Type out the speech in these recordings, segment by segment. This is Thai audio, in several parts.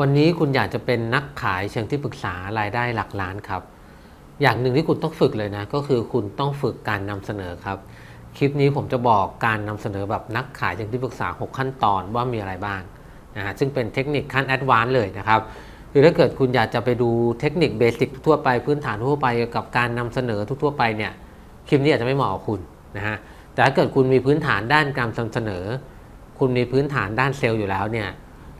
วันนี้คุณอยากจะเป็นนักขายเชิงที่ปรึกษารายได้หลักล้านครับ อย่างหนึ่งที่คุณต้องฝึกเลยนะ ก็คือคุณต้องฝึกการนำเสนอครับ คลิปนี้ผมจะบอกการนำเสนอแบบนักขายเชิงที่ปรึกษา 6 ขั้นตอนว่ามีอะไรบ้างนะฮะซึ่งเป็นเทคนิคขั้นแอดวานซ์เลยนะครับหรือถ้าเกิดคุณอยากจะไปดูเทคนิคเบสิกทั่วไปพื้นฐานทั่วไปกับการนำเสนอทั่วไปเนี่ยคลิปนี้อาจจะไม่เหมาะกับคุณนะฮะแต่ถ้าเกิดคุณมีพื้นฐานด้านการนำเสนอ คุณมีพื้นฐานด้านเซลล์อยู่แล้วเนี่ย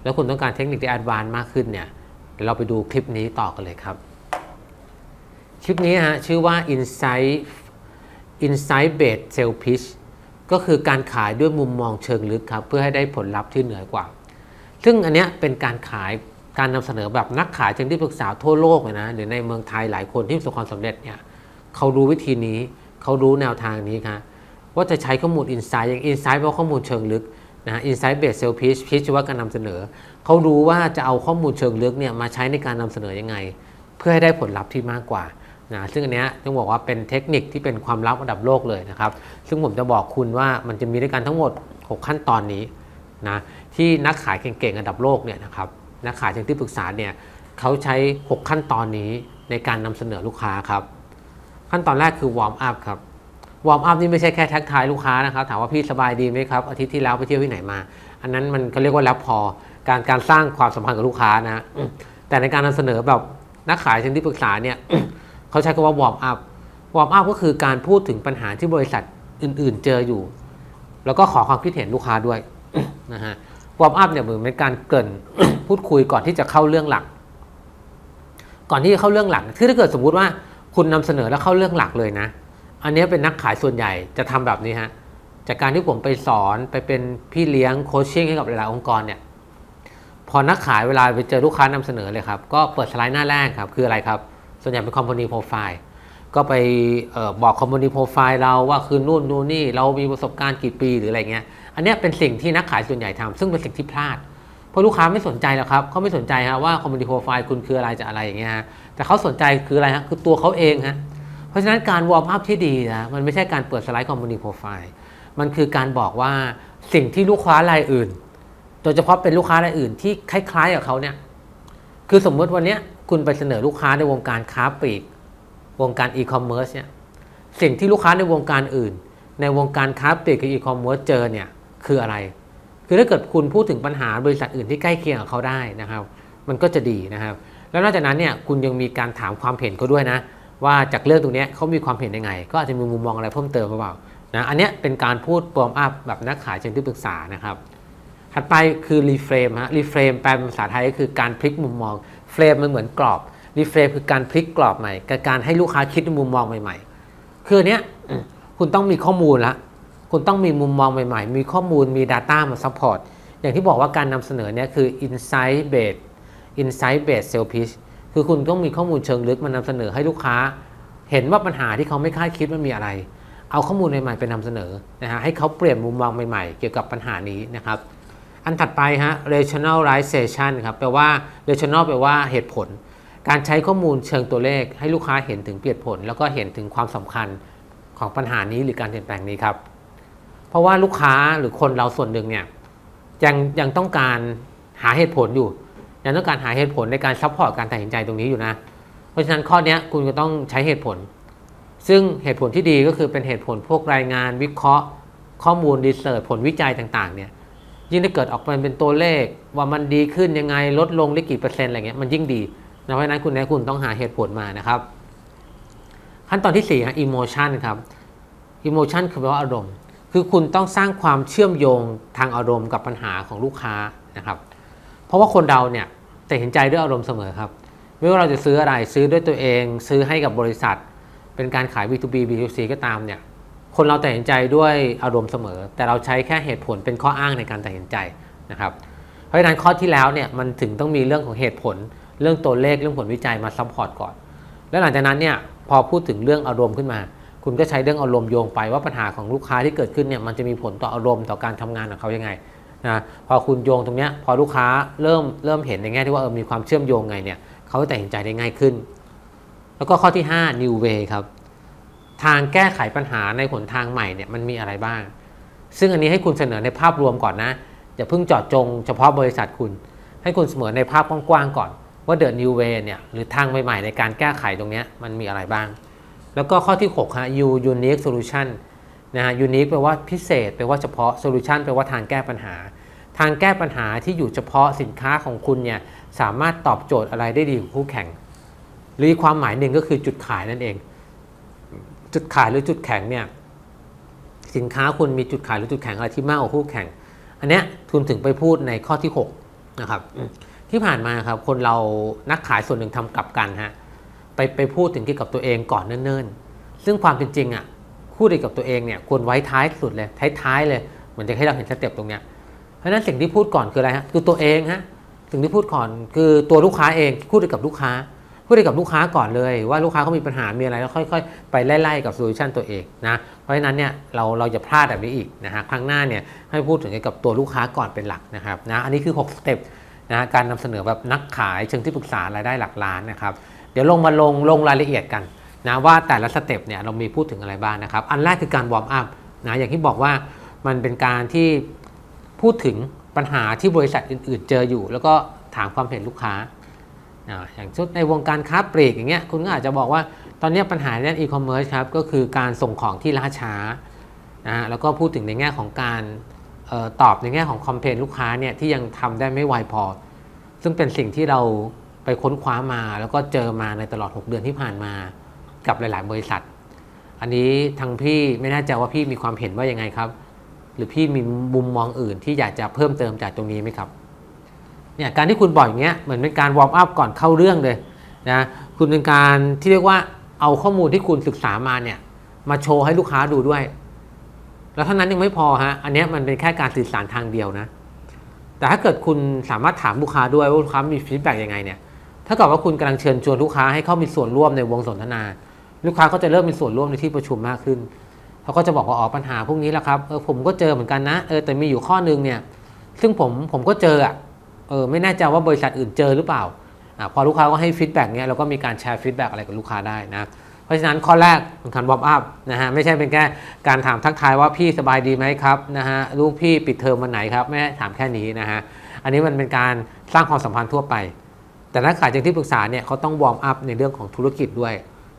แล้วคุณต้องการเทคนิคที่แอดวานซ์มากขึ้นเนี่ยเดี๋ยวเราไปดูคลิปนี้ต่อกันเลยครับ คลิปนี้ฮะชื่อว่า Insight Insight Based Sales Pitch ก็คือการขายด้วยมุมมองเชิงลึกครับ เพื่อให้ได้ผลลัพธ์ที่เหนือกว่า ซึ่งอันเนี้ยเป็นการขายการนำเสนอแบบนักขายเชิงที่ปรึกษาทั่วโลกเลยนะหรือในเมืองไทยหลายคนที่ประสบความสำเร็จเนี่ยเขารู้วิธีนี้เขารู้แนวทางนี้ครับว่าจะใช้ข้อมูล Insight อย่าง Insight แปลว่าข้อมูลเชิงลึก นะ Insight Based Sales Pitch Pitch ว่าการนำเสนอ เขารู้ว่าจะเอาข้อมูลเชิงลึกเนี่ยมาใช้ในการนำเสนอยังไง เพื่อให้ได้ผลลัพธ์ที่มากกว่านะซึ่งอันเนี้ยต้องบอกว่าเป็นเทคนิคที่เป็นความลับระดับโลกเลยนะครับ ซึ่งผมจะบอกคุณว่ามันจะมีด้วยกันทั้งหมด 6 ขั้นตอนนี้นะที่นักขายเก่งๆระดับโลกเนี่ยนะครับนักขายเชิงที่ปรึกษาเนี่ยเขาใช้ 6 ขั้นตอนนี้ในการนำเสนอลูกค้าครับ ขั้นตอนแรกคือวอร์มอัพครับ วอร์มอัพนี่ไม่ใช่แค่ทักทายลูกค้านะครับ ถามว่าพี่สบายดีไหมครับ อาทิตย์ที่แล้วไปเที่ยวที่ไหนมา อันนั้นมันก็เรียกว่าแล้วพอการการสร้างความสัมพันธ์กับลูกค้านะอืมแต่ในการนำเสนอแบบนักขายเชิงที่ปรึกษาเนี่ยเขาใช้คำว่าวอร์มอัพวอร์มอัพก็คือการพูดถึงปัญหาที่บริษัทอื่น ๆ เจออยู่ แล้วก็ขอความคิดเห็นลูกค้าด้วยนะฮะวอร์มอัพเนี่ยเหมือนเป็นการเกรินพูดคุยก่อนที่จะเข้าเรื่องหลัก ก่อนที่จะเข้าเรื่องหลักคือถ้าเกิดสมมุติว่าคุณนำเสนอแล้วเข้าเรื่องหลักเลยนะ อันนี้เป็นนักขายส่วนใหญ่จะทำแบบนี้ฮะจากการที่ผมไปสอนไปเป็นพี่เลี้ยงโคชชิ่งให้กับหลายๆองค์กรเนี่ยพอนักขายเวลาไปเจอลูกค้านำเสนอเลยครับก็เปิดสไลด์หน้าแรกครับคืออะไรครับ ส่วนใหญ่เป็นคอมพานีโปรไฟล์ก็ไปออบอกคอมพานีโปรไฟล์เราว่าคือนู่นนู่นนี่เรามีประสบการณ์กี่ปีหรืออะไรเงี้ย อันเนี้ยเป็นสิ่งที่นักขายส่วนใหญ่ทำซึ่งเป็นสิ่งที่พลาด เพราะลูกค้าไม่สนใจแล้วครับเขาไม่สนใจฮะว่าคอมมูนิโปรไฟล์คุณคืออะไรจะอะไรอย่างเงี้ยฮะแต่เขาสนใจคืออะไรฮะคือตัวเขาเองฮะ เพราะฉะนั้นการวอร์มอัพที่ดีนะมันไม่ใช่การเปิดสไลด์คอมมูนิโปรไฟล์มันคือการบอกว่าสิ่งที่ลูกค้ารายอื่น โดยเฉพาะเป็นลูกค้ารายอื่นที่คล้ายๆกับเขาเนี่ยคือสมมติวันนี้คุณไปเสนอลูกค้าในวงการค้าปลีก วงการอีคอมเมิร์ซเนี่ยสิ่งที่ลูกค้าในวงการอื่น ในวงการค้าปลีกกับอีคอมเมิร์ซเจอเนี่ยคืออะไร คือถ้าเกิดคุณพูดถึงปัญหาบริษัทอื่นที่ใกล้เคียงกับเขาได้นะครับ มันก็จะดีนะครับ แล้วนอกจากนั้นเนี่ยคุณยังมีการถามความเห็นเขาด้วยนะ ว่าจากเรื่องตรงนี้เขามีความเห็นยังไง ก็อาจจะมีมุมมองอะไรเพิ่มเติมหรือเปล่านะอันนี้เป็นการพูดปลอมอัพแบบนักขายเชิงที่ปรึกษานะครับถัดไปคือรีเฟรมฮะรีเฟรมแปลเป็นภาษาไทยก็คือการพลิกมุมมองเฟรมมันเหมือนกรอบรีเฟรมคือการพลิกกรอบใหม่กับการให้ลูกค้าคิดมุมมองใหม่ ๆ คือเนี้ยคุณต้องมีข้อมูลละคุณต้องมีมุมมองใหม่ ๆ มีข้อมูลมี Data มาซัพพอร์ตอย่างที่บอกว่าการนำเสนอเนี่ยคือ insight based insight based sales pitch คือคุณต้องมีข้อมูลเชิงลึกมานำเสนอให้ลูกค้า เห็นว่าปัญหาที่เขาไม่คาดคิดว่ามีอะไร เอาข้อมูลใหม่ๆไปนำเสนอนะฮะให้เขาเปลี่ยนมุมมองใหม่ๆ เกี่ยวกับปัญหานี้นะครับ อันถัดไปฮะ rationalization ครับแปลว่า rational แปลว่าเหตุผล การใช้ข้อมูลเชิงตัวเลข ให้ลูกค้าเห็นถึงเปลี่ยนผล แล้วก็เห็นถึงความสำคัญของปัญหานี้หรือการเปลี่ยนแปลงนี้ครับ เพราะว่าลูกค้าหรือคนเราส่วนหนึ่งเนี่ยยังยังต้องการหาเหตุผลอยู่ ยังต้องการหาเหตุผลในการซัพพอร์ตการตัดสินใจตรงนี้อยู่นะ เพราะฉะนั้นข้อเนี้ยคุณก็ต้องใช้เหตุผล ซึ่งเหตุผลที่ดีก็คือเป็นเหตุผลพวกรายงานวิเคราะห์ ข้อมูลรีเสิร์ชผลวิจัยต่างๆเนี่ยยิ่งถ้าเกิดออกมาเป็นตัวเลข ว่ามันดีขึ้นยังไงลดลงได้กี่เปอร์เซ็นต์อะไรเงี้ยมันยิ่งดีเพราะฉะนั้นคุณนะคุณต้องหาเหตุผลมานะครับ ขั้นตอนที่4ฮะ emotion ครับ emotion คือแปลว่าอารมณ์ คือคุณต้องสร้างความเชื่อมโยงทางอารมณ์กับปัญหาของลูกค้านะครับ เพราะว่าคนเราเนี่ยแตัดสินใจด้วยอารมณ์เสมอครับ ไม่ว่าเราจะซื้ออะไรซื้อด้วยตัวเอง ซื้อให้กับบริษัท เป็นการขาย B2B B2C ก็ตามเนี่ยคนเราแตัดสินใจด้วยอารมณ์เสมอ แต่เราใช้แค่เหตุผลเป็นข้ออ้างในการตัดสินใจนะครับเพราะฉะนั้นข้อที่แล้วเนี่ยมันถึงต้องมีเรื่องของเหตุผล เรื่องตัวเลขเรื่องผลวิจัยมาซัพพอร์ตก่อน แล้วหลังจากนั้นเนี่ยพอพูดถึงเรื่องอารมณ์ขึ้นมา คุณก็ใช้เรื่องอารมณ์โยงไปว่าปัญหาของลูกค้าที่เกิดขึ้นเนี่ยมันจะมีผลต่ออารมณ์ต่อการทำงานของเขายังไง นะพอคุณโยงตรงเนี้ยพอลูกค้าเริ่มเริ่มเห็นในแง่ที่ว่าเออมีความเชื่อมโยงไงเนี่ยเขาก็ตัดสินใจได้ง่ายขึ้น แล้วก็ข้อที่ 5 new way ครับ ทางแก้ไขปัญหาในหนทางใหม่เนี่ยมันมีอะไรบ้าง ซึ่งอันนี้ให้คุณเสนอในภาพรวมก่อนนะอย่าเพิ่งเจาะจงเฉพาะบริษัทคุณ ให้คุณเสมอในภาพกว้างๆก่อน ว่า The New Way เนี่ยหรือทางใหม่ๆในการแก้ไขตรงนี้มันมีอะไรบ้าง แล้วก็ข้อที่6ฮะ U Unique Solution นะฮะ Unique แปลว่าพิเศษแปลว่าเฉพาะ Solution แปลว่าทางแก้ปัญหา ทางแก้ปัญหาที่อยู่เฉพาะสินค้าของคุณเนี่ยสามารถตอบโจทย์อะไรได้ดีกว่าคู่แข่ง หรือความหมายหนึ่งก็คือจุดขายนั่นเอง จุดขายหรือจุดแข็งเนี่ยสินค้าคุณมีจุดขายหรือจุดแข็งอะไรที่มากกว่าคู่แข่ง อันเนี้ยคุณถึงไปพูดในข้อที่ 6 นะครับ ที่ผ่านมาครับคนเรานักขายส่วนหนึ่งทำกลับกันฮะไปไปพูดถึงเกี่ยวกับตัวเองก่อนเนิ่นๆ ซึ่งความเป็นจริงอะ พูดเกี่ยวกับตัวเองเนี่ยควรไว้ท้ายสุดเลยท้ายๆเลยเหมือนจะให้เราเห็นสเต็ปตรงเนี้ยเพราะฉะนั้นสิ่งที่พูดก่อนคืออะไรฮะคือตัวเองฮะสิ่งที่พูดก่อนคือตัวลูกค้าเองพูดกับลูกค้า พูดกับลูกค้าก่อนเลย ว่าลูกค้าเขามีปัญหามีอะไรแล้วค่อย ๆ ไปไล่ๆกับโซลูชันตัวเองนะเพราะฉะนั้นเนี่ยเราเราจะพลาดแบบนี้อีกนะฮะครั้งหน้าเนี่ยให้พูดถึงเกี่ยวกับตัวลูกค้าก่อนเป็นหลักนะครับนะอันนี้คือ 6 สเต็ปนะการนำเสนอแบบนักขายเชิงที่ปรึกษารายได้หลักล้านนะครับเดี๋ยวลงมาลงลงรายละเอียดกัน นะว่าแต่ละสเต็ปเนี่ยเรามีพูดถึงอะไรบ้างนะครับ อันแรกคือการวอร์มอัพนะอย่างที่บอกว่ามันเป็นการที่พูดถึงปัญหาที่บริษัทอื่น ๆ เจออยู่ แล้วก็ถามความเห็นลูกค้าอย่างชุดในวงการค้าปลีกอย่างเงี้ยคุณก็อาจจะบอกว่าตอนนี้ปัญหาในด้านอีคอมเมิร์ซครับก็คือการส่งของที่ล่าช้านะฮะแล้วก็พูดถึงในแง่ของการออตอบในแง่ของคอมเพลนลูกค้าเนี่ยที่ยังทำได้ไม่ไวพอ ซึ่งเป็นสิ่งที่เราไปค้นคว้ามาแล้วก็เจอมาในตลอด 6 เดือนที่ผ่านมา กับหลาย ๆ บริษัท อันนี้ทางพี่ไม่แน่ใจว่าพี่มีความเห็นว่ายังไงครับ หรือพี่มีมุมมองอื่นที่อยากจะเพิ่มเติมจากตรงนี้ไหมครับเนี่ยการที่คุณบอกอย่างเงี้ยเหมือนเป็นการวอร์มอัพก่อนเข้าเรื่องเลยนะคุณเป็นการที่เรียกว่าเอาข้อมูลที่คุณศึกษามาเนี่ยมาโชว์ให้ลูกค้าดูด้วย แล้วเท่านั้นยังไม่พอฮะอันเนี้ยมันเป็นแค่การสื่อสารทางเดียวนะ แต่ถ้าเกิดคุณสามารถถามลูกค้าด้วยว่าลูกค้ามีฟีดแบ็กยังไงเนี่ยถ้าเกิดว่าคุณกำลังเชิญชวนลูกค้าให้เข้ามีส่วนร่วมในวงสนทนา ลูกค้าก็จะเริ่มมีส่วนร่วมในที่ประชุมมากขึ้นเขาก็จะบอกว่าอ๋อปัญหาพวกนี้แหละครับเออผมก็เจอเหมือนกันนะเออแต่มีอยู่ข้อนึงเนี่ยซึ่งผมผมก็เจออะเออไม่แน่ใจว่าบริษัทอื่นเจอหรือเปล่าอ่าพอลูกค้าก็ให้ฟีดแบ็กเนี้ยเราก็มีการแชร์ฟีดแบ็กอะไรกับลูกค้าได้นะเพราะฉะนั้นข้อแรกเป็นการวอร์มอัพนะฮะไม่ใช่เป็นแค่การถามทักทายว่าพี่สบายดีไหมครับนะฮะลูกพี่ปิดเทอมวันไหนครับไม่ได้ถามแค่นี้นะฮะอันนี้มันเป็นการสร้างความสัมพันธ์ทั่วไป แต่นักขายเชิงที่ปรึกษาเนี่ยเขาต้องวอร์มอัพในเรื่องของธุรกิจด้วย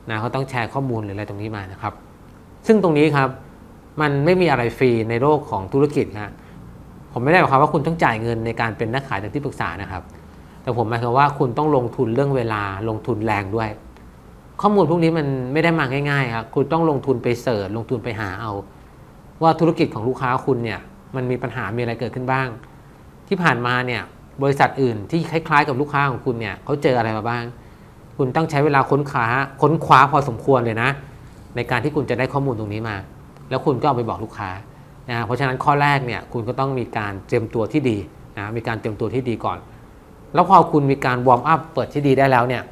นะเขาต้องแชร์ข้อมูลหรืออะไรตรงนี้มานะครับ ซึ่งตรงนี้ครับมันไม่มีอะไรฟรีในโลกของธุรกิจฮะผมไม่ได้หมายความว่าคุณต้องจ่ายเงินในการเป็นนักขายทางที่ปรึกษานะครับ แต่ผมหมายความว่าคุณต้องลงทุนเรื่องเวลาลงทุนแรงด้วย ข้อมูลพวกนี้มันไม่ได้มาง่ายๆครับคุณต้องลงทุนไปเสิร์ชลงทุนไปหาเอา ว่าธุรกิจของลูกค้าคุณเนี่ยมันมีปัญหามีอะไรเกิดขึ้นบ้าง ที่ผ่านมาเนี่ยบริษัทอื่นที่คล้ายๆ กับลูกค้าของคุณเนี่ยเขาเจออะไรมาบ้าง คุณต้องใช้เวลาค้นคว้าค้นคว้าพอสมควรเลยนะ ในการที่คุณจะได้ข้อมูลตรงนี้มา แล้วคุณก็เอาไปบอกลูกค้านะเพราะฉะนั้นข้อแรกเนี่ยคุณก็ต้องมีการเตรียมตัวที่ดีนะมีการเตรียมตัวที่ดีก่อน แล้วพอคุณมีการวอร์มอัพเปิดที่ดีได้แล้วเนี่ย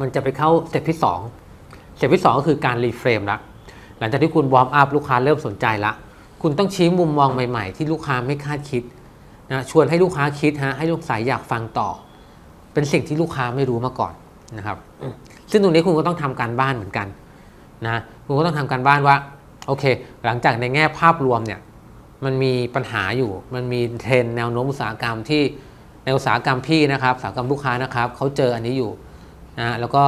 มันจะไปเข้าสเต็ปที่2สเต็ปที่ 2 ก็คือการรีเฟรมละหลังจากที่คุณวอร์มอัพลูกค้าเริ่มสนใจละคุณต้องชี้มุมมองใหม่ๆ ที่ลูกค้าไม่คาดคิดนะชวนให้ลูกค้าคิดฮะให้ลูกสายอยากฟังต่อ เป็นสิ่งที่ลูกค้าไม่รู้มาก่อนนะครับอืมซึ่งตรงนี้คุณก็ต้องทำการบ้านเหมือนกันนะคุณก็ต้องทำการบ้านว่าโอเค หลังจากในแง่ภาพรวมเนี่ยมันมีปัญหาอยู่ มันมีเทรนด์แนวโน้มอุตสาหกรรมที่ในอุตสาหกรรมพี่นะครับอุตสาหกรรมลูกค้านะครับเขาเจออันนี้อยู่นะแล้วก็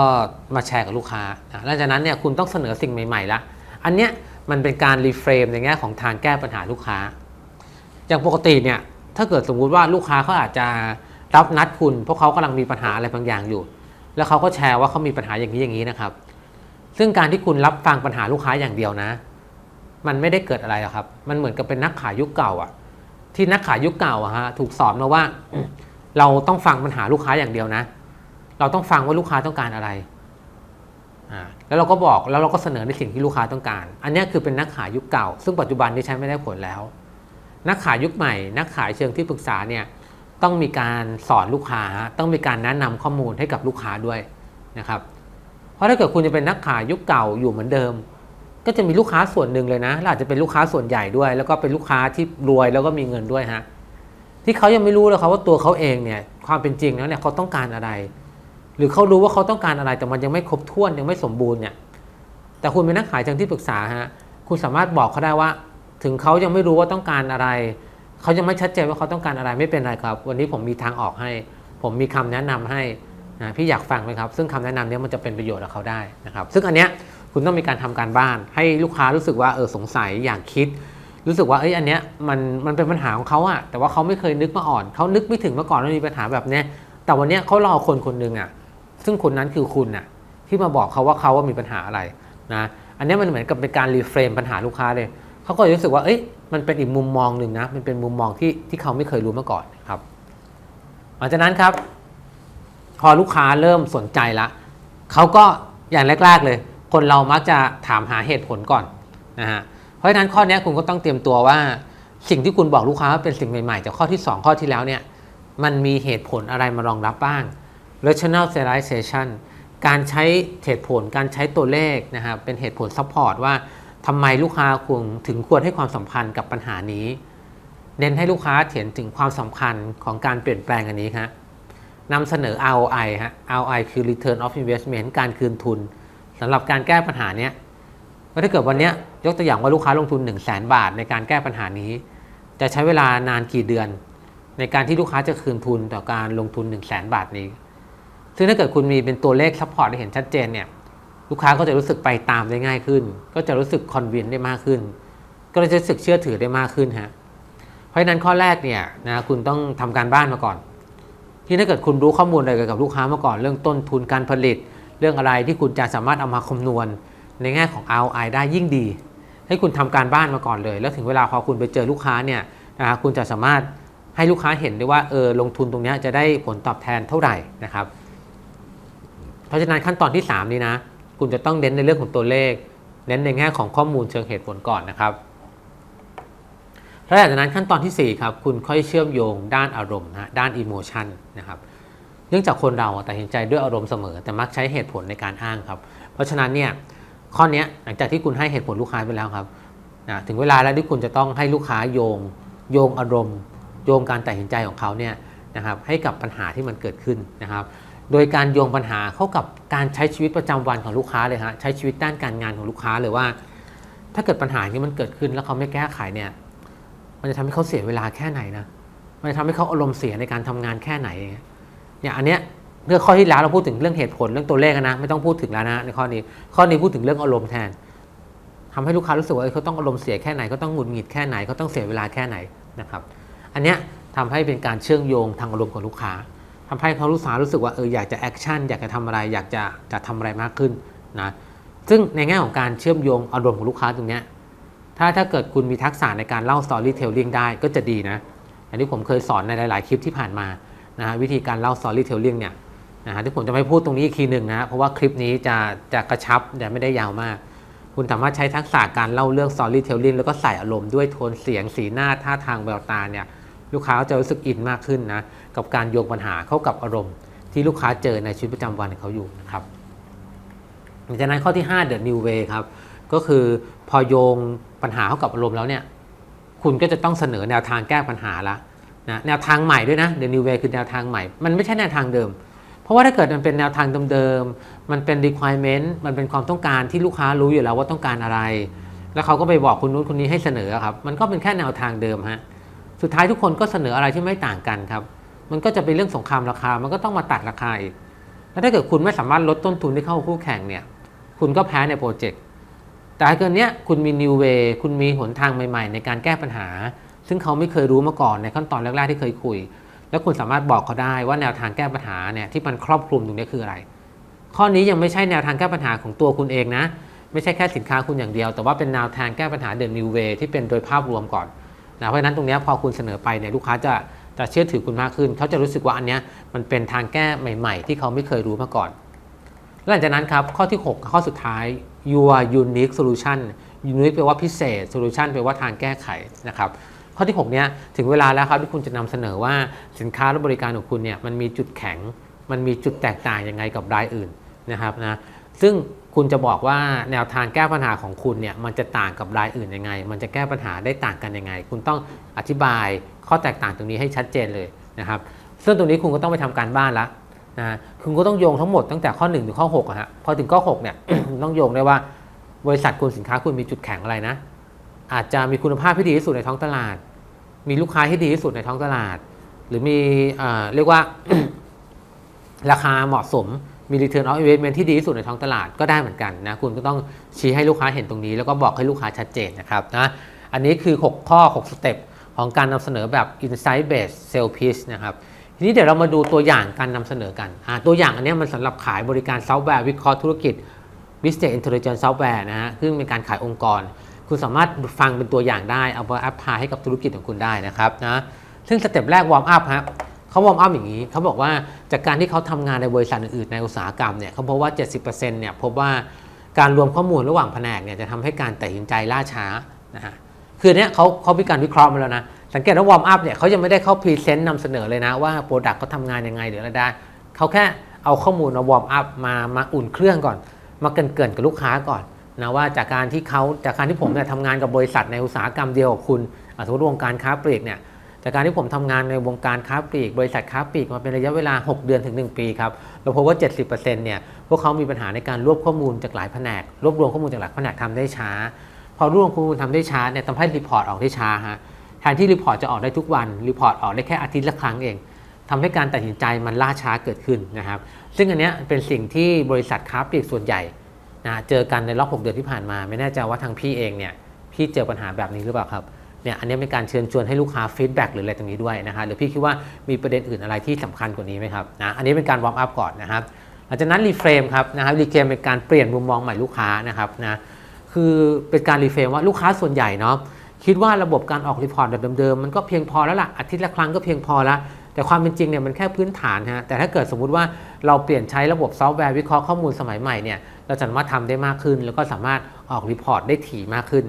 มาแชร์กับลูกค้านะหลังจากนั้นเนี่ยคุณต้องเสนอสิ่งใหม่ๆละอันเนี้ยมันเป็นการรีเฟรมในแง่ของทางแก้ปัญหาลูกค้า อย่างปกติเนี่ยถ้าเกิดสมมุติว่าลูกค้าเขาอาจจะ รับนัดคุณเพราะเขากำลังมีปัญหาอะไรบางอย่างอยู่ แล้วเขาก็แชร์ว่าเขามีปัญหาอย่างนี้อย่างนี้นะครับ ซึ่งการที่คุณรับฟังปัญหาลูกค้าอย่างเดียวนะ มันไม่ได้เกิดอะไรหรอกครับ มันเหมือนกับเป็นนักขายยุคเก่าอะที่นักขายยุคเก่าอะฮะถูกสอนมาว่า เราต้องฟังปัญหาลูกค้าอย่างเดียวนะ เราต้องฟังว่าลูกค้าต้องการอะไรอ่าแล้วเราก็บอกแล้วเราก็เสนอในสิ่งที่ลูกค้าต้องการ อันนี้คือเป็นนักขายยุคเก่า ซึ่งปัจจุบันนี้ใช้ไม่ได้ผลแล้ว นักขายยุคใหม่ นักขายเชิงที่ปรึกษาเนี่ย ต้องมีการสอนลูกค้า ต้องมีการแนะนำข้อมูลให้กับลูกค้าด้วยนะครับ เพราะถ้าเกิดคุณจะเป็นนักขายยุคเก่าอยู่เหมือนเดิม ก็จะมีลูกค้าส่วนหนึ่งเลยนะและอาจจะเป็นลูกค้าส่วนใหญ่ด้วย แล้วก็เป็นลูกค้าที่รวยแล้วก็มีเงินด้วยฮะที่เขายังไม่รู้เลยครับว่าตัวเขาเองเนี่ยความเป็นจริงแล้วเนี่ยเขาต้องการอะไร หรือเขารู้ว่าเขาต้องการอะไรแต่มันยังไม่ครบถ้วนยังไม่สมบูรณ์เนี่ยแต่คุณเป็นนักขายทางที่ปรึกษาฮะคุณสามารถบอกเขาได้ว่า ถึงเขายังไม่รู้ว่าต้องการอะไร เขายังไม่ชัดเจนว่าเขาต้องการอะไรไม่เป็นไรครับ วันนี้ผมมีทางออกให้ ผมมีคำแนะนำให้นะพี่อยากฟังไหมครับ ซึ่งคำแนะนำนี้มันจะเป็นประโยชน์กับเขาได้นะครับ ซึ่งอันเนี้ยคุณต้องมีการทำการบ้าน ให้ลูกค้ารู้สึกว่าเออสงสัยอยากคิด รู้สึกว่าเอ้ยอันเนี้ยมันมันเป็นปัญหาของเขาอะแต่ว่าเขาไม่เคยนึกมาอ่อนเขานึกไม่ถึงมาก่อนว่ามีปัญหาแบบเนี้ยแต่วันเนี้ยเขารอคนคนหนึ่งอะซึ่งคนนั้นคือคุณอะที่มาบอกเขาว่าเขาว่ามีปัญหาอะไรนะอันเนี้ยมันเหมือนกับเป็นการรีเฟรมปัญหาลูกค้าเลยเขาก็รู้สึกว่าเอ้ย มันเป็นอีกมุมมองหนึ่งนะ มันเป็นมุมมองที่ที่เขาไม่เคยรู้มาก่อนครับ หลังจากนั้นครับ พอลูกค้าเริ่มสนใจละเขาก็อย่างแรกๆเลย คนเรามักจะถามหาเหตุผลก่อนนะฮะ เพราะฉะนั้นข้อเนี้ยคุณก็ต้องเตรียมตัวว่า สิ่งที่คุณบอกลูกค้าว่าเป็นสิ่งใหม่ๆจากข้อที่ 2 ข้อที่แล้วเนี่ย มันมีเหตุผลอะไรมารองรับบ้าง rationalization การใช้เหตุผลการใช้ตัวเลขนะครับเป็นเหตุผลซัพพอร์ตว่า ทำไมลูกค้าควรถึงควรให้ความสำคัญกับปัญหานี้ เน้นให้ลูกค้าเห็นถึงความสำคัญของการเปลี่ยนแปลงอันนี้ครับนำเสนอ ROI ฮะ ROI คือ Return of Investment การคืนทุนสำหรับการแก้ปัญหานี้ว่าถ้าเกิดวันนี้ยกตัวอย่างว่าลูกค้าลงทุน 1 0 0 0 0แบาท ในการแก้ปัญหานี้ จะใช้เวลานานกี่เดือน ในการที่ลูกค้าจะคืนทุนต่อการลงทุน 1 0 0 0 0แบาทนี้ ซึ่งถ้าเกิดคุณมีเป็นตัวเลขซัพพอร์ตได้เห็นชัดเจนเนี่ย ลูกค้าก็จะรู้สึกไปตามได้ง่ายขึ้น ก็จะรู้สึกคอนวินได้มากขึ้น ก็จะรู้สึกเชื่อถือได้มากขึ้นฮะเพราะฉะนั้นข้อแรกเนี่ยนะคุณต้องทำการบ้านมาก่อน ที่ถ้าเกิดคุณรู้ข้อมูลอะไรเกี่ยวกับลูกค้ามาก่อน เรื่องต้นทุนการผลิต เรื่องอะไรที่คุณจะสามารถเอามาคำนวณ ในแง่ของ ROI ได้ยิ่งดี ให้คุณทำการบ้านมาก่อนเลย แล้วถึงเวลาพอคุณไปเจอลูกค้าเนี่ยนะคุณจะสามารถให้ลูกค้าเห็นได้ว่าเออลงทุนตรงนี้จะได้ผลตอบแทนเท่าไหร่นะครับ เพราะฉะนั้นขั้นตอนที่ 3 นี้นะ คุณจะต้องเน้นในเรื่องของตัวเลข เน้นในแง่ของข้อมูลเชิงเหตุผลก่อนนะครับแล้วหลังจากนั้นขั้นตอนที่ 4 ครับ คุณค่อยเชื่อมโยงด้านอารมณ์นะด้านอิโมชันนะครับเนื่องจากคนเราตัดสินใจด้วยอารมณ์เสมอ แต่มักใช้เหตุผลในการอ้างครับ เพราะฉะนั้นเนี่ยข้อนี้หลังจากที่คุณให้เหตุผลลูกค้าไปแล้วครับนะถึงเวลาแล้วที่คุณจะต้องให้ลูกค้าโยง โยงอารมณ์ โยงการตัดสินใจของเขาเนี่ยนะครับให้กับปัญหาที่มันเกิดขึ้นนะครับ โดยการโยงปัญหาเข้ากับการใช้ชีวิตประจำวันของลูกค้าเลยฮะใช้ชีวิตด้านการงานของลูกค้าเลยว่า ถ้าเกิดปัญหานี้มันเกิดขึ้นแล้วเขาไม่แก้ไขเนี่ย มันจะทำให้เขาเสียเวลาแค่ไหนนะมันจะทำให้เขาอารมณ์เสียในการทำงานแค่ไหนเนี่ยอันเนี้ยเรื่องข้อที่แล้วเราพูดถึงเรื่องเหตุผลเรื่องตัวเลขนะไม่ต้องพูดถึงแล้วนะในข้อนี้ข้อนี้พูดถึงเรื่องอารมณ์แทนทำให้ลูกค้ารู้สึกว่าเอ้ยเขาต้องอารมณ์เสียแค่ไหนเขาต้องหงุดหงิดแค่ไหนเขาต้องเสียเวลาแค่ไหนนะครับ อันเนี้ยทำให้เป็นการเชื่อมโยงทางอารมณ์ของลูกค้า ทำให้เขารู้สารู้สึกว่าเอออยากจะแอคชั่นอยากจะทำอะไรอยากจะจะทำอะไรมากขึ้นนะซึ่งในแง่ของการเชื่อมโยงอารมณ์ของลูกค้าตรงนี้ถ้าถ้าเกิดคุณมีทักษะในการเล่า storytelling ได้ก็จะดีนะอันนี้ผมเคยสอนในหลาย ๆ คลิปที่ผ่านมานะฮะวิธีการเล่า storytelling เนี่ยนะฮะที่ผมจะไม่พูดตรงนี้อีกทีหนึ่งนะเพราะว่าคลิปนี้จะจะกระชับแต่ไม่ได้ยาวมาก คุณสามารถใช้ทักษะการเล่าเรื่อง storytelling แล้วก็ใส่อารมณ์ด้วยโทนเสียงสีหน้าท่าทางแววตาเนี่ยลูกค้าจะรู้สึกอินมากขึ้นนะ กับการโยงปัญหาเข้ากับอารมณ์ ที่ลูกค้าเจอในชีวิตประจำวันของเขาอยู่นะครับหลังจากนั้นข้อที่5 the new way ครับก็คือพอโยงปัญหาเข้ากับอารมณ์แล้วเนี่ยคุณก็จะต้องเสนอแนวทางแก้ปัญหาละนะแนวทางใหม่ด้วยนะ The New Way คือแนวทางใหม่ มันไม่ใช่แนวทางเดิม เพราะว่าถ้าเกิดมันเป็นแนวทางเดิมๆมันเป็น requirement มันเป็นความต้องการที่ลูกค้ารู้อยู่แล้วว่าต้องการอะไร แล้วเขาก็ไปบอกคุณนู้นคนนี้ให้เสนอครับมันก็เป็นแค่แนวทางเดิมฮะสุดท้ายทุกคนก็เสนออะไรที่ไม่ต่างกันครับ มันก็จะเป็นเรื่องสงครามราคา มันก็ต้องมาตัดราคาอีก แล้วถ้าเกิดคุณไม่สามารถลดต้นทุนที่เข้าคู่แข่งเนี่ย คุณก็แพ้ในโปรเจกต์ แต่ถ้เกิดเนี้ยคุณมี new way คุณมีหนทางใหม่ ๆ ในการแก้ปัญหา ซึ่งเขาไม่เคยรู้มาก่อนในขั้นตอนแรกๆที่เคยคุย แล้วคุณสามารถบอกเขาได้ว่าแนวทางแก้ปัญหาเนี่ยที่มันครอบคลุมตรงนี้คืออะไร ข้อนี้ยังไม่ใช่แนวทางแก้ปัญหาของตัวคุณเองนะ ไม่ใช่แค่สินค้าคุณอย่างเดียว แต่ว่าเป็นแนวทางแก้ปัญหา the new way ที่เป็นโดยภาพรวมก่อนนะเพราะฉะนั้นตรงเนี้ยพอคุณเสนอไปเนี่ยลูกค้าจะ จะเชื่อถือคุณมากขึ้น เขาจะรู้สึกว่าอันเนี้ยมันเป็นทางแก้ใหม่ ๆ ที่เขาไม่เคยรู้มาก่อนหลังจากนั้นครับข้อที่ 6 ข้อสุดท้าย your unique solution unique แปลว่าพิเศษ solution แปลว่าทางแก้ไขนะครับข้อที่ 6 เนี้ยถึงเวลาแล้วครับที่คุณจะนำเสนอว่าสินค้าและบริการของคุณเนี่ยมันมีจุดแข็ง มันมีจุดแตกต่างยังไงกับรายอื่นนะครับนะซึ่ง คุณจะบอกว่าแนวทางแก้ปัญหาของคุณเนี่ยมันจะต่างกับรายอื่นยังไง มันจะแก้ปัญหาได้ต่างกันยังไง คุณต้องอธิบายข้อแตกต่างตรงนี้ให้ชัดเจนเลยนะครับซึ่งตรงนี้คุณก็ต้องไปทำการบ้านละนะคุณก็ต้องโยงทั้งหมดตั้งแต่ข้อ 1 ถึงข้อ6อะฮะพอถึงข้อ6เนี่ยต้องโยงได้ว่าบริษัทคุณสินค้าคุณมีจุดแข็งอะไรนะ อาจจะมีคุณภาพที่ดีที่สุดในท้องตลาด มีลูกค้าที่ดีที่สุดในท้องตลาด หรือมีเอ่อเรียกว่าราคาเหมาะสม มี return on investment ที่ดีที่สุดในท้องตลาดก็ได้เหมือนกันนะคุณก็ต้องชี้ให้ลูกค้าเห็นตรงนี้ แล้วก็บอกให้ลูกค้าชัดเจนนะครับนะอันนี้คือ 6 ข้อ 6 สเต็ปของการนำเสนอแบบ insight based sales pitch นะครับทีนี้เดี๋ยวเรามาดูตัวอย่างการนำเสนอกันอ่าตัวอย่างอันนี้มันสำหรับขายบริการซอฟต์แวร์วิเคราะห์ธุรกิจ Business Intelligence Software นะฮะซึ่งเป็นการขายองค์กร คุณสามารถฟังเป็นตัวอย่างได้เอาไปแอพพลายให้กับธุรกิจของคุณได้นะครับนะซึ่งสเต็ปแรกวอร์มอัพฮะ เขาวอร์มอัพอย่างนี้เขาบอกว่าจากการที่เขาทำงานในบริษัทอื่นในอุตสาหกรรมเนี่ยเขาพบว่า 70%เนี่ยพบว่าการรวมข้อมูลระหว่างแผนกเนี่ยจะทำให้การตัดสินใจล่าช้านะฮะคือเนี้ยเขาเขามีการวิเคราะห์มาแล้วนะสังเกตว่าวอร์มอัพเนี่ยเขายังไม่ได้เข้าพรีเซนต์นำเสนอเลยนะว่าโปรดักต์เขาทำงานยังไงหรืออะไรได้เขาแค่เอาข้อมูลมาวอร์มอัพมามาอุ่นเครื่องก่อน มาเกินเกินกับลูกค้าก่อนนะว่าจากการที่เขาจากการที่ผมเนี่ยทำงานกับบริษัทในอุตสาหกรรมเดียวกับคุณอะสมมติวงการค้าปลีกเนี่ย จากการที่ผมทำงานในวงการค้าปลีก บริษัทค้าปลีกมาเป็นระยะเวลา 6 เดือนถึง 1 ปีครับ เราพบว่า 70%เนี่ย พวกเขามีปัญหาในการรวบข้อมูลจากหลายแผนก รวบรวมข้อมูลจากหลายแผนกทำได้ช้า พอรวบรวมข้อมูลทำได้ช้าเนี่ยทำให้รีพอร์ตออกได้ช้าฮะ แทนที่รีพอร์ตจะออกได้ทุกวัน รีพอร์ตออกได้แค่อาทิตย์ละครั้งเองทำให้การตัดสินใจมันล่าช้าเกิดขึ้นนะครับ ซึ่งอันเนี้ยเป็นสิ่งที่บริษัทค้าปลีกส่วนใหญ่นะเจอกันในรอบ 6 เดือนที่ผ่านมา ไม่แน่ใจว่าทางพี่เองเนี่ยพี่เจอปัญหาแบบนี้หรือเปล่าครับ เนี่ยอันนี้เป็นการเชิญชวนให้ลูกค้าฟีดแบ็กหรืออะไรตรงนี้ด้วยนะฮะหรือพี่คิดว่ามีประเด็นอื่นอะไรที่สำคัญกว่านี้ไหมครับนะอันนี้เป็นการวอร์มอัพก่อนนะครับหลังจากนั้นรีเฟรมครับนะครับรีเฟรมเป็นการเปลี่ยนมุมมองใหม่ลูกค้านะครับนะคือเป็นการรีเฟรมว่าลูกค้าส่วนใหญ่เนาะคิดว่าระบบการออกรีพอร์ตแบบเดิมๆมันก็เพียงพอแล้วล่ะอาทิตย์ละครั้งก็เพียงพอแล้วแต่ความเป็นจริงเนี่ยมันแค่พื้นฐานฮะแต่ถ้าเกิดสมมุติว่าเราเปลี่ยนใช้ระบบซอฟต์แวร์วิเคราะห์ข้อมูลสมัยใหม่เนี่ยเราจะสามารถทำได้มากขึ้น แล้วก็สามารถออกรีพอร์ตได้ถี่มากขึ้น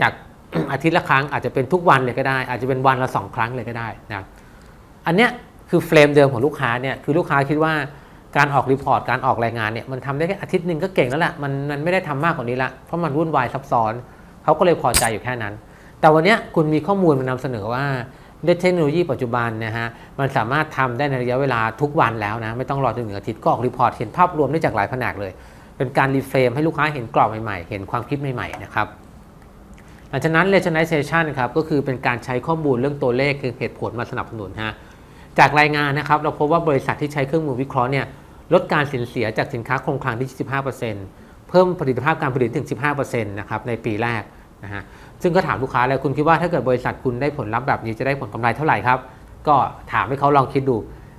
จาก อาทิตย์ละครั้งอาจจะเป็นทุกวันเลยก็ได้ อาจจะเป็นวันละสองครั้งเลยก็ได้นะอันเนี้ยคือเฟรมเดิมของลูกค้าเนี่ยคือลูกค้าคิดว่าการออกรีพอร์ตการออกรายงานเนี่ยมันทำได้แค่อาทิตย์หนึ่งก็เก่งแล้วแหละมันมันไม่ได้ทำมากกว่านี้ละเพราะมันวุ่นวายซับซ้อนเขาก็เลยพอใจอยู่แค่นั้น แต่วันเนี้ยคุณมีข้อมูลมานำเสนอว่าด้วยเทคโนโลยีปัจจุบันนะฮะมันสามารถทำได้ในระยะเวลาทุกวันแล้วนะไม่ต้องรอจนถึงอาทิตย์ก็ออกรีพอร์ตเห็นภาพรวมได้จากหลายแผนกเลย เป็นการรีเฟรมให้ลูกค้าเห็นกรอบใหม่ๆ เห็นความคิดใหม่ๆนะครับ หลังจากนั้น rationalization ครับก็คือเป็นการใช้ข้อมูลเรื่องตัวเลขคือเหตุผลมาสนับสนุนฮะจากรายงานนะครับเราพบว่าบริษัทที่ใช้เครื่องมือวิเคราะห์เนี่ยลดการสูญเสียจากสินค้าคงคลังที่15%เพิ่มประสิทธิภาพการผลิตถึง 15%นะครับในปีแรกนะฮะซึ่งก็ถามลูกค้าเลยคุณคิดว่าถ้าเกิดบริษัทคุณได้ผลลัพธ์แบบนี้จะได้ผลกำไรเท่าไหร่ครับ ก็ถามให้เขาลองคิดดู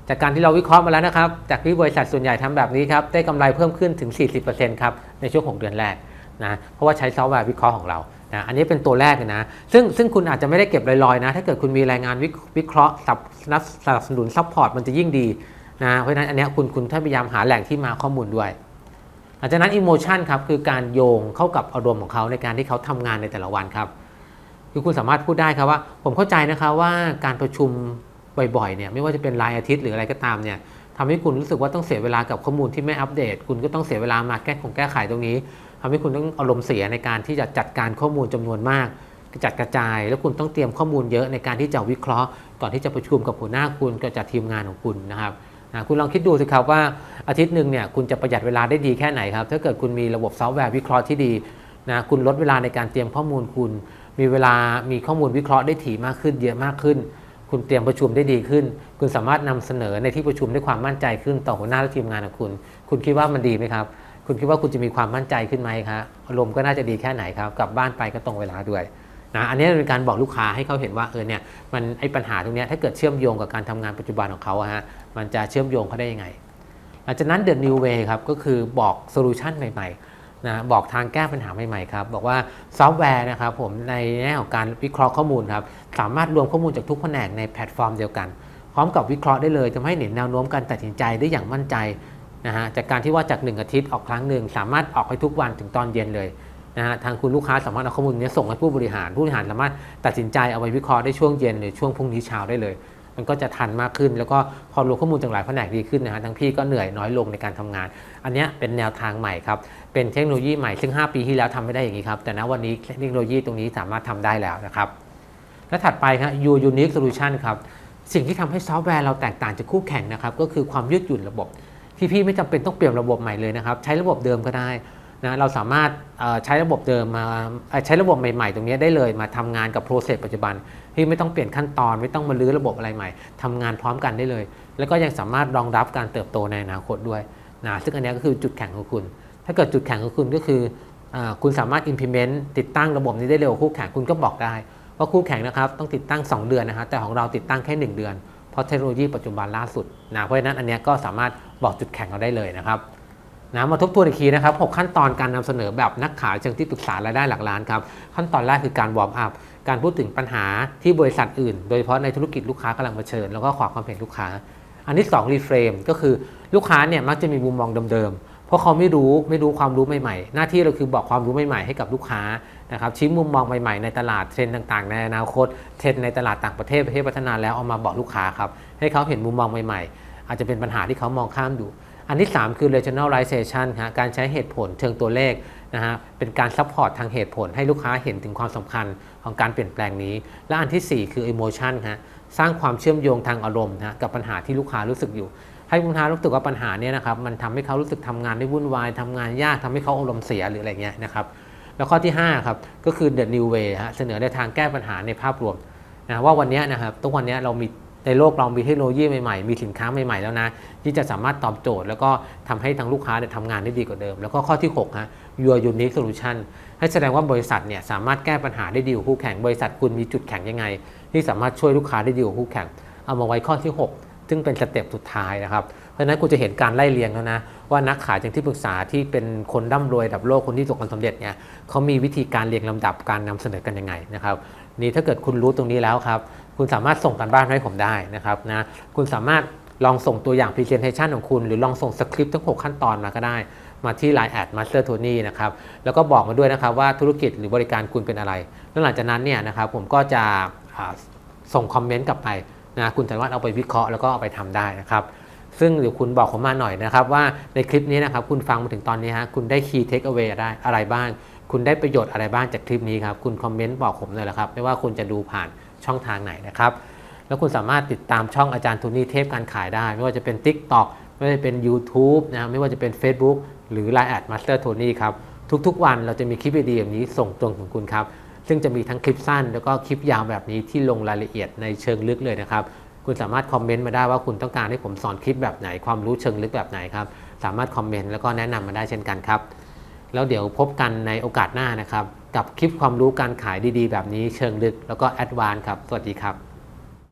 จากการที่เราวิเคราะห์มาแล้วนะครับ จากที่บริษัทส่วนใหญ่ทำแบบนี้ครับได้กำไรเพิ่มขึ้นถึง 40%ครับในช่วง6เดือนแรกนะเพราะว่าใช้ซอฟต์แวร์วิเคราะห์ของเรา นะอันนี้เป็นตัวแรกเลยนะ ซึ่งซึ่งคุณอาจจะไม่ได้เก็บลอยๆนะ ถ้าเกิดคุณมีรายงานวิวเคราะห์สนับสนับสนุนซัพพอร์ตมันจะยิ่งดีนะเพราะฉะนั้นอันนี้คุณคุณถ้าพยายามหาแหล่งที่มาข้อมูลด้วยหลังจากนั้น emotion ครับคือการโยงเข้ากับอารมณ์ของเขาในการที่เขาทำงานในแต่ละวันครับคือคุณสามารถพูดได้ครับว่า ผมเข้าใจนะครับว่าการประชุมบ่อยๆเนี่ยไม่ว่าจะเป็นรายอาทิตย์หรืออะไรก็ตามเนี่ยทำให้คุณรู้สึกว่าต้องเสียเวลากับข้อมูลที่ไม่อัปเดต คุณก็ต้องเสียเวลามาแก้ของแก้ไขตรงนี้ ทำให้คุณต้องอารมณ์เสียในการที่จะจัดการข้อมูลจำนวนมากจัดกระจาย แล้วคุณต้องเตรียมข้อมูลเยอะในการที่จะวิเคราะห์ ก่อนที่จะประชุมกับหัวหน้าคุณกับจัดทีมงานของคุณนะครับคุณลองคิดดูสิครับว่าอาทิตย์หนึ่งเนี่ยคุณจะประหยัดเวลาได้ดีแค่ไหนครับถ้าเกิดคุณมีระบบซอฟต์แวร์วิเคราะห์ที่ดีนะคุณลดเวลาในการเตรียมข้อมูลคุณ มีเวลามีข้อมูลวิเคราะห์ได้ถี่มากขึ้น เยอะมากขึ้น คุณเตรียมประชุมได้ดีขึ้น คุณสามารถนำเสนอในที่ประชุมด้วยความมั่นใจขึ้นต่อหัวหน้าและทีมงานของคุณ คุณคิดว่ามันดีไหมครับ คุณคิดว่าคุณจะมีความมั่นใจขึ้นไหมครับอารมณ์ก็น่าจะดีแค่ไหนครับ กลับบ้านไปก็ตรงเวลาด้วยนะอันนี้เป็นการบอกลูกค้าให้เขาเห็นว่าเออเนี่ยมันไอ้ปัญหาตรงเนี้ยถ้าเกิดเชื่อมโยงกับการทำงานปัจจุบันของเขาอะฮะมันจะเชื่อมโยงเขาได้ยังไงหลังจากนั้น The New Way ครับก็คือบอกโซลูชันใหม่ๆนะบอกทางแก้ปัญหาใหม่ๆครับบอกว่าซอฟต์แวร์นะครับผมในแง่ของการวิเคราะห์ข้อมูลครับสามารถรวมข้อมูลจากทุกแผนกในแพลตฟอร์มเดียวกัน พร้อมกับวิเคราะห์ได้เลยทำให้เห็นแนวโน้มการตัดสินใจได้อย่างมั่นใจ นะฮะจากการที่ว่าจาก 1 อาทิตย์ออกครั้งหนึ่งสามารถออกให้ทุกวันถึงตอนเย็นเลยนะฮะทางคุณลูกค้าสามารถเอาข้อมูลนี้ส่งให้ผู้บริหาร ผู้บริหารสามารถตัดสินใจเอาไปวิเคราะห์ได้ช่วงเย็นหรือช่วงพรุ่งนี้เช้าได้เลย มันก็จะทันมากขึ้น แล้วก็พอรวมข้อมูลจากหลายแผนกดีขึ้นนะฮะทั้งพี่ก็เหนื่อยน้อยลงในการทำงาน อันนี้เป็นแนวทางใหม่ครับเป็นเทคโนโลยีใหม่ซึ่ง 5 ปีที่แล้วทำไม่ได้อย่างนี้ครับแต่ณวันนี้เทคโนโลยีตรงนี้สามารถทำได้แล้วนะครับและถัดไปครับ U Unique Solution ครับสิ่งที่ทำให้ซอฟต์แวร์เราแตกต่างจากคู่แข่งนะครับก็คือความยืดหยุ่นระบบ ที่พี่ไม่จำเป็นต้องเปลี่ยนระบบใหม่เลยนะครับ ใช้ระบบเดิมก็ได้นะเราสามารถใช้ระบบเดิมมาใช้ระบบใหม่ ๆ ตรงนี้ได้เลยมาทำงานกับโปรเซสปัจจุบันที่ไม่ต้องเปลี่ยนขั้นตอนไม่ต้องมาลื้อระบบอะไรใหม่ทำงานพร้อมกันได้เลย แล้วก็ยังสามารถรองรับการเติบโตในอนาคตด้วยนะซึ่งอันนี้ก็คือจุดแข็งของคุณ ถ้าเกิดจุดแข็งของคุณก็คืออคุณสามารถ implement ติดตั้งระบบนี้ได้เร็วคู่แข่งคุณก็บอกได้ว่าคู่แข่งนะครับต้องติดตั้ง 2 เดือนนะฮะแต่ของเราติดตั้งแค่ 1 เดือน ราะเทคโนโลยีปัจจุบันล่าสุดนะเพราะฉะนั้นอันนี้ก็สามารถบอกจุดแข็งเราได้เลยนะครับนะมาทบทวนอีกทีนะครับ 6 ขั้นตอนการนำเสนอแบบนักขายเชิงที่ปรึกษารายได้หลักล้านครับ ขั้นตอนแรกคือการวอร์มอัพ การพูดถึงปัญหาที่บริษัทอื่น โดยเฉพาะในธุรกิจลูกค้ากำลังเผชิญ แล้วก็ขอความเห็นลูกค้า อันที่2รีเฟรมก็คือลูกค้าเนี่ยมักจะมีมุมมองเดิมๆ เพราะเขาไม่รู้ไม่รู้ความรู้ใหม่ๆ หน้าที่เราคือบอกความรู้ใหม่ๆให้กับลูกค้านะครับชี้มุมมองใหม่ๆในตลาดเทรนด์ต่างๆ ในอนาคตเทรนด์ในตลาดต่างประเทศประเทศพัฒนาแล้วเอามาบอกลูกค้าครับให้เขาเห็นมุมมองใหม่ๆ อาจจะเป็นปัญหาที่เขามองข้ามอยู่ อันที่ 3 คือ regionalization ฮะการใช้เหตุผลเชิงตัวเลขนะฮะเป็นการซัพพอร์ตทางเหตุผลให้ลูกค้าเห็นถึงความสำคัญของการเปลี่ยนแปลงนี้ และอันทีสี่ 4 คือ emotion ฮะสร้างความเชื่อมโยงทางอารมณ์นะกับปัญหาที่ลูกค้ารู้สึกอยู่ ให้ลูกค้ารู้สึกว่าปัญหาเนี้นะครับมันทำให้เขารู้สึกทำงานได้วุ่นวายทำงานยากทำให้เขาอารมณ์เสียหรืออะไรเงี้ยนะครับแล้วข้อที่5ครับก็คือ the new way ฮะเสนอในวทางแก้ปัญหาในภาพรวมนะว่าวันนี้นะครับทุกวันนี้เรามีในโลกเรามีเทคโนโลยีใหม่ๆ มีสินค้าใหม่ๆแล้วนะ ที่จะสามารถตอบโจทย์ แล้วก็ทำให้ทางลูกค้าเนี่ยทำงานได้ดีกว่าเดิม แล้วก็ข้อที่6ฮะ your unique solution ให้แสดงว่าบริษัทเนี่ยสามารถแก้ปัญหาได้ดีกว่าคู่แข่ง บริษัทคุณมีจุดแข็งยังไง ที่สามารถช่วยลูกค้าได้ดีกว่าคู่แข่ง เอามาไว้ข้อที่ 6 ซึ่งเป็นสเต็ปสุดท้ายนะครับ เพราะฉะนั้นคุณจะเห็นการไล่เรียงแล้วนะ ว่านักขายจากที่ปรึกษาที่เป็นคนร่ำรวยระดับโลกคนที่ประสบความสำเร็จเนี่ยเขามีวิธีการเรียงลำดับการนำเสนอกันยังไงนะครับนี่ถ้าเกิดคุณรู้ตรงนี้แล้วครับคุณสามารถส่งกันบ้านให้ผมได้นะครับนะคุณสามารถลองส่งตัวอย่าง Presentation ของคุณ หรือลองส่งสคริปต์ทั้ง 6 ขั้นตอนมาก็ได้ มาที่ Line แอด Master Tony นะครับแล้วก็บอกมาด้วยนะครับว่าธุรกิจหรือบริการคุณเป็นอะไร แล้วหลังจากนั้นเนี่ยนะครับผมก็จะส่งคอมเมนต์กลับไป นะคุณสามารถเอาไปวิเคราะห์แล้วก็เอาไปทำได้นะครับ ซึ่งเดี๋ยวคุณบอกผมมาหน่อยนะครับ ว่าในคลิปนี้นะครับคุณฟังมาถึงตอนนี้ฮะคุณได้ key take away ได้อะไรบ้าง คุณได้ประโยชน์อะไรบ้างจากคลิปนี้ครับคุณคอมเมนต์บอกผมเลยละครับไม่ว่าคุณจะดูผ่านช่องทางไหนนะครับแล้วคุณสามารถติดตามช่องอาจารย์โทนี่เทพการขายได้ ไม่ว่าจะเป็น TikTok ไม่ว่าจะเป็น YouTube นะไม่ว่าจะเป็น Facebook หรือ Line แอด Master Tony ครับทุกๆวันเราจะมีคลิปดีๆแบบนี้ส่งตรงถึงคุณครับ ซึ่งจะมีทั้งคลิปสั้น แล้วก็คลิปยาวแบบนี้ที่ลงรายละเอียดในเชิงลึกเลยนะครับ คุณสามารถคอมเมนต์มาได้ว่าคุณต้องการให้ผมสอนคลิปแบบไหน ความรู้เชิงลึกแบบไหนครับ สามารถคอมเมนต์แล้วก็แนะนำมาได้เช่นกันครับ แล้วเดี๋ยวพบกันในโอกาสหน้านะครับ กับคลิปความรู้การขายดีๆ แบบนี้เชิงลึกแล้วก็แอดวานซ์ครับ สวัสดีครับ